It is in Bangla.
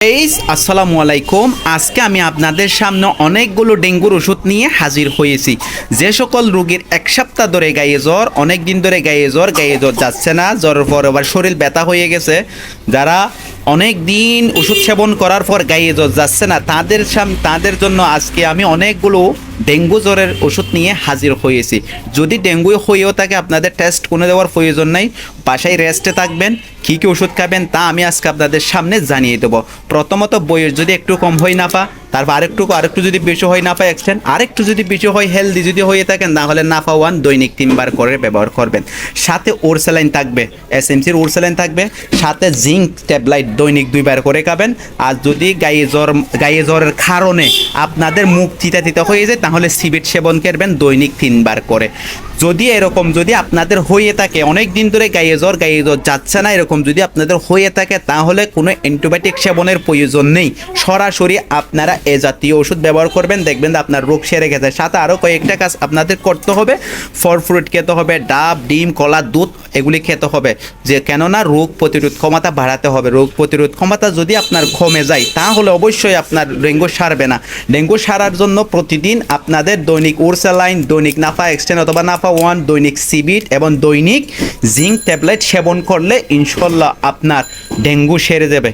এইস আসসালামু আলাইকুম। আজকে আমি আপনাদের সামনে অনেকগুলো ডেঙ্গুর ওষুধ নিয়ে হাজির হয়েছি। যে সকল রোগীর এক সপ্তাহ ধরে গায়ে জ্বর অনেক দিন ধরে গায়ে জ্বর গায়ে জ্বর যাচ্ছে না জ্বরের পর আবার শরীর ব্যথা হয়ে গেছে। যারা অনেক দিন ওষুধ সেবন করার পর গায়ে জ্বর যাচ্ছে না। তাদের সাম তাদের জন্য আজকে আমি অনেকগুলো ডেঙ্গু জ্বরের ওষুধ নিয়ে হাজির হয়েছি। যদি ডেঙ্গু হয়েও থাকে, আপনাদের টেস্ট কোনো দেওয়ার প্রয়োজন নাই। বাসায় রেস্টে থাকবেন, কী কী ওষুধ খাবেন তা আমি আজকে আপনাদের সামনে জানিয়ে দেবো। প্রথমত বইয়ের যদি একটু কম হয় না পা তারপর আরেকটু আরেকটু যদি বেশি হয় না পাই এক্সটেন আরেকটু যদি বেশি হয় হেলদি যদি হয়ে থাকেন, তাহলে নাফা ওয়ান দৈনিক তিনবার করে ব্যবহার করবেন। সাথে ওরসেলাইন থাকবে এস এমসির ওরসেলাইন থাকবে, সাথে জিঙ্ক ট্যাবলাইট দৈনিক দুইবার করে খাবেন। আর যদি গায়ে জ্বর, গায়ে জ্বরের কারণে আপনাদের মুখ তিতা তিতা হয়ে যায়, তাহলে সিবিট সেবন করবেন দৈনিক তিনবার করে। যদি এরকম যদি আপনাদের হয়ে থাকে, অনেক দিন ধরে গায়ে জ্বর গায়ে জ্বর যাচ্ছে না, এরকম যদি আপনাদের হয়ে থাকে, তাহলে কোনো অ্যান্টিবায়োটিক সেবনের প্রয়োজন নেই। সরাসরি আপনারা এ জাতীয় ওষুধ ব্যবহার করবেন, দেখবেন আপনার রোগ সেরে গেছে। সাথে আরও কয়েকটা কাজ আপনাদের করতে হবে। ফল, ফ্রুট খেতে হবে, ডাব, ডিম, কলা, দুধ, এগুলি খেতে হবে। যে কেননা রোগ প্রতিরোধ ক্ষমতা বাড়াতে হবে। রোগ প্রতিরোধ ক্ষমতা যদি আপনার কমে যায়, তাহলে অবশ্যই আপনার ডেঙ্গু সারবে না। ডেঙ্গু সারার জন্য প্রতিদিন আপনাদের দৈনিক উরসালাইন দৈনিক নাফা এক্সটেন অথবা নাফা ওয়ান, দৈনিক সিবিট এবং দৈনিক জিঙ্ক ট্যাবলেট সেবন করলে ইনশাল্লাহ আপনার ডেঙ্গু সেরে যাবে।